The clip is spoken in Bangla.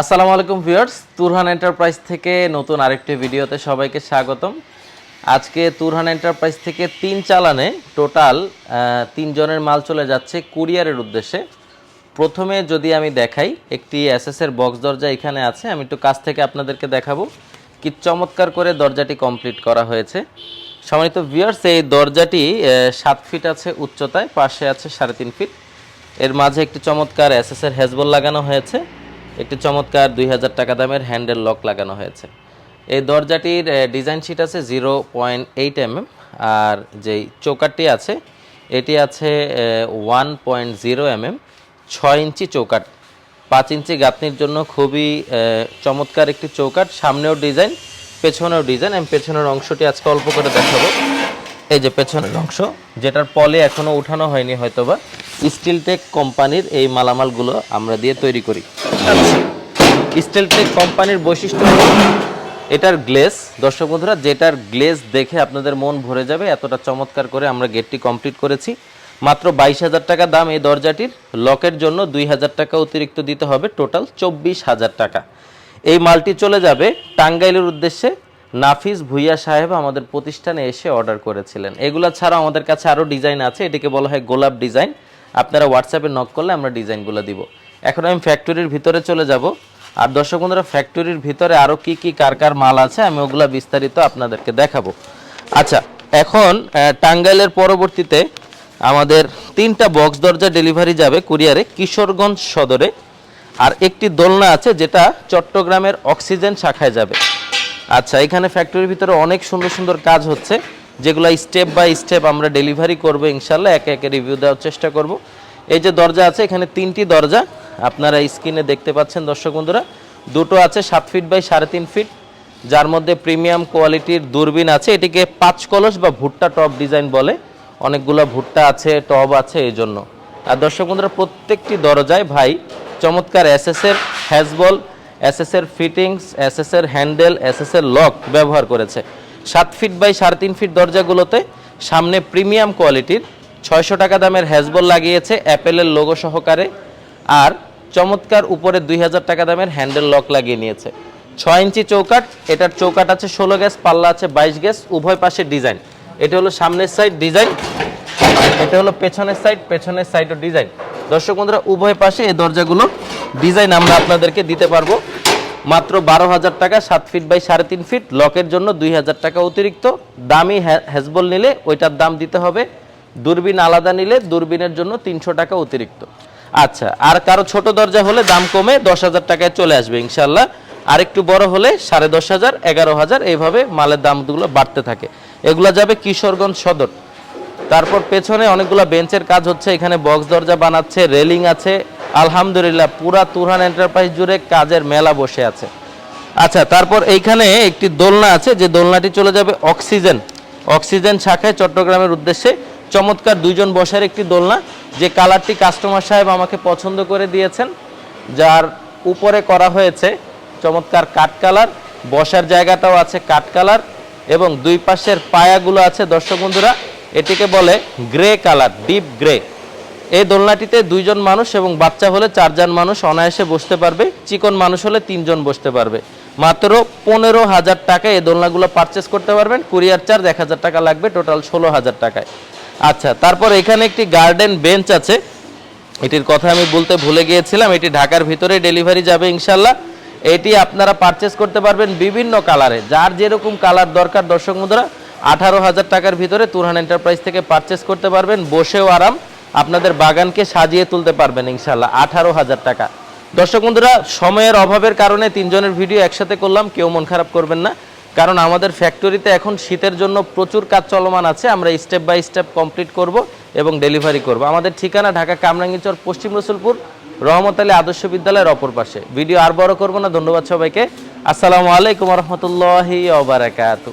আসসালামু আলাইকুম ভিউয়ার্স, তুরহান এন্টারপ্রাইজ থেকে নতুন আরেকটি ভিডিওতে সবাইকে স্বাগতম। আজকে তুরহান এন্টারপ্রাইজ থেকে তিন চালানে টোটাল তিনজনের মাল চলে যাচ্ছে কুরিয়ারের উদ্দেশ্যে। প্রথমে যদি আমি দেখাই, একটি এসএসের বক্স দরজা এখানে আছে, আমি একটু কাছ থেকে আপনাদেরকে দেখাবো কি চমৎকার করে দরজাটি কমপ্লিট করা হয়েছে। সম্মানিত ভিউয়ার্স, এই দরজাটি সাত ফিট আছে উচ্চতায়, পাশে আছে সাড়ে তিন ফিট এর মাঝে একটি চমৎকার এসএসের হেজবল লাগানো হয়েছে। একটি চমৎকার দুই হাজার টাকা দামের হ্যান্ডেল লক লাগানো হয়েছে। এই দরজাটির ডিজাইন শিট আছে জিরো পয়েন্ট এইট এম আর যেই চৌকাটটি আছে, এটি আছে one point zero M M, ছয় ইঞ্চি চৌকাট। পাঁচ ইঞ্চি গাঁথনির জন্য খুবই চমৎকার একটি চৌকাট। সামনেও ডিজাইন, পেছনেও ডিজাইন আমি পেছনের অংশটি আজকে অল্প করে দেখাবো। এই যে পেছনের অংশ, যেটার পলে এখনও উঠানো হয়নি হয়তোবা স্টিলটেক কোম্পানির এই মালামালগুলো আমরা দিয়ে তৈরি করি। স্টিলটেক কোম্পানির বৈশিষ্ট্য এটার গ্লেজ দর্শক বন্ধুরা, যেটার গ্লেজ দেখে আপনাদের মন ভরে যাবে, এতটা চমৎকার করে আমরা গেটটি কমপ্লিট করেছি। মাত্র বাইশ হাজার টাকা দাম এই দরজাটির, লকের জন্য দুই হাজার টাকা অতিরিক্ত দিতে হবে, টোটাল চব্বিশ হাজার টাকা। এই মালটি চলে যাবে টাঙ্গাইলের উদ্দেশ্যে নাফিস ভুইয়া সাহেব আমাদের প্রতিষ্ঠানে এসে অর্ডার করেছিলেন। এগুলা ছাড়াও আমাদের কাছে আরও ডিজাইন আছে, এটিকে বলা হয় গোলাপ ডিজাইন আপনারা হোয়াটসঅ্যাপে নক করলে আমরা ডিজাইনগুলো দিব। এখন আমি ফ্যাক্টরির ভিতরে চলে যাব। আর দর্শক বন্ধুরা ফ্যাক্টরির ভিতরে আরও কি কি, কার কার মাল আছে, আমি ওগুলা বিস্তারিত আপনাদেরকে দেখাবো। আচ্ছা এখন টাঙ্গাইলের পরবর্তীতে আমাদের তিনটা বক্স দরজা ডেলিভারি যাবে কুরিয়ারে, কিশোরগঞ্জ সদরে। আর একটি দোলনা আছে, যেটা চট্টগ্রামের অক্সিজেন শাখায় যাবে। আচ্ছা এখানে ফ্যাক্টরির ভিতরে অনেক সুন্দর সুন্দর কাজ হচ্ছে, যেগুলো স্টেপ বাই স্টেপ আমরা ডেলিভারি করব ইনশাল্লাহ একে একে রিভিউ দেওয়ার চেষ্টা করব। এই যে দরজা আছে, এখানে তিনটি দরজা, আপনারা স্ক্রিনে দেখতে পাচ্ছেন দর্শক বন্ধুরা, দুটো আছে সাত ফিট বাই সাড়ে তিন ফিট যার মধ্যে প্রিমিয়াম কোয়ালিটির দূরবীন আছে, এটিকে পাঁচ কলস বা ভুট্টা টপ ডিজাইন বলে, অনেকগুলো ভুট্টা আছে, টব আছে এই জন্য। আর দর্শক বন্ধুরা, প্রত্যেকটি দরজায় ভাই, চমৎকার এসএস এর হ্যাজবল এসএস এর ফিটিংস এসএস এর হ্যান্ডেল এসএস এর লক ব্যবহার করেছে। সাত ফিট বাই সাড়ে তিন ফিট দরজাগুলোতে সামনে প্রিমিয়াম কোয়ালিটির ছয়শো টাকা দামের হ্যাজবল লাগিয়েছে অ্যাপেলের লোগো সহকারে আর চমৎকার উপরে দুই হাজার টাকা দামের হ্যান্ডেল লক লাগিয়ে নিয়েছে। ছয় ইঞ্চি চৌকাট এটার চৌকাট আছে ষোলো গ্যাস পাল্লা আছে বাইশ গ্যাস উভয় পাশে ডিজাইন এটা হলো সামনের সাইড ডিজাইন এটা হলো পেছনের সাইড পেছনের সাইডও ডিজাইন দর্শক বন্ধুরা, উভয় পাশে এই দরজাগুলো ডিজাইন আমরা আপনাদেরকে দিতে পারব। মাত্র বারো হাজার টাকা, সাত ফিট বাই সাড়ে তিন ফিট লকের জন্য দুই হাজার টাকা অতিরিক্ত। দামি হ্যাজবল নিলে ওইটার দাম দিতে হবে। দূরবীন আলাদা নিলে দূরবীনের জন্য তিনশো টাকা অতিরিক্ত। আচ্ছা আর কারও ছোট দরজা হলে দাম কমে দশ হাজার টাকায় চলে আসবে ইনশাল্লাহ আর একটু বড় হলে সাড়ে দশ হাজার, এগারো হাজার, এইভাবে মালের দামগুলো বাড়তে থাকে। এগুলো যাবে কিশোরগঞ্জ সদর। তারপর পেছনে অনেকগুলো বেঞ্চের কাজ হচ্ছে, এখানে বক্স দরজা বানাচ্ছে রেলিং আছে। আলহামদুলিল্লাহ, পুরা তুরহান এন্টারপ্রাইজ জুড়ে কাজের মেলা বসে আছে। আচ্ছা তারপর এইখানে একটি দোলনা আছে, যে দোলনাটি চলে যাবে অক্সিজেন। অক্সিজেন শাখায় চট্টগ্রামের উদ্দেশ্যে চমৎকার দুইজন বসার একটি দোলনা, যে কালারটি কাস্টমার সাহেব আমাকে পছন্দ করে দিয়েছেন, যার উপরে করা হয়েছে চমৎকার কাঠ কালার, বসার জায়গাটাও আছে কাঠ কালার, এবং দুই পাশের পায়াগুলো আছে দর্শক বন্ধুরা এটিকে বলে গ্রে কালার, ডিপ গ্রে। এই দোলনাটিতে দুইজন মানুষ এবং বাচ্চা হলে চারজন মানুষ অনায়াসে বসতে পারবে, চিকন মানুষ হলে তিনজন বসতে পারবে। মাত্র পনেরো হাজার টাকায় এই দোলনাগুলো পারচেস করতে পারবেন কুরিয়ার চার্জ এক হাজার টাকা লাগবে টোটাল ষোলো হাজার টাকায়। আচ্ছা তারপর এখানে একটি গার্ডেন বেঞ্চ আছে। এটির কথা আমি বলতে ভুলে গিয়েছিলাম, এটি ঢাকার ভিতরে ডেলিভারি যাবে ইনশাল্লাহ। এটি আপনারা পারচেস করতে পারবেন বিভিন্ন কালারে যার যেরকম কালার দরকার, দর্শক মুদ্রা আঠারো হাজার টাকার ভিতরে তুরহান এন্টারপ্রাইজ থেকে পারচেস করতে পারবেন, বসেও আরাম, আপনাদের বাগানকে সাজিয়ে তুলতে পারবেন ইনশাল্লাহ আঠারো হাজার টাকা। দর্শক বন্ধুরা, সময়ের অভাবের কারণে তিনজনের ভিডিও একসাথে করলাম, কেউ মন খারাপ করবেন না, কারণ আমাদের ফ্যাক্টরিতে এখন শীতের জন্য প্রচুর কাজ চলমান আছে, আমরা স্টেপ বাই স্টেপ কমপ্লিট করব এবং ডেলিভারি করব। আমাদের ঠিকানা ঢাকা কামরাঙ্গিচর পশ্চিম রসুলপুর, রহমত আলী আদর্শ বিদ্যালয়ের অপর পাশে। ভিডিও আর বড় করব না, ধন্যবাদ সবাইকে। আসসালামু আলাইকুম রহমতুল্লাহি ওবারাকাতু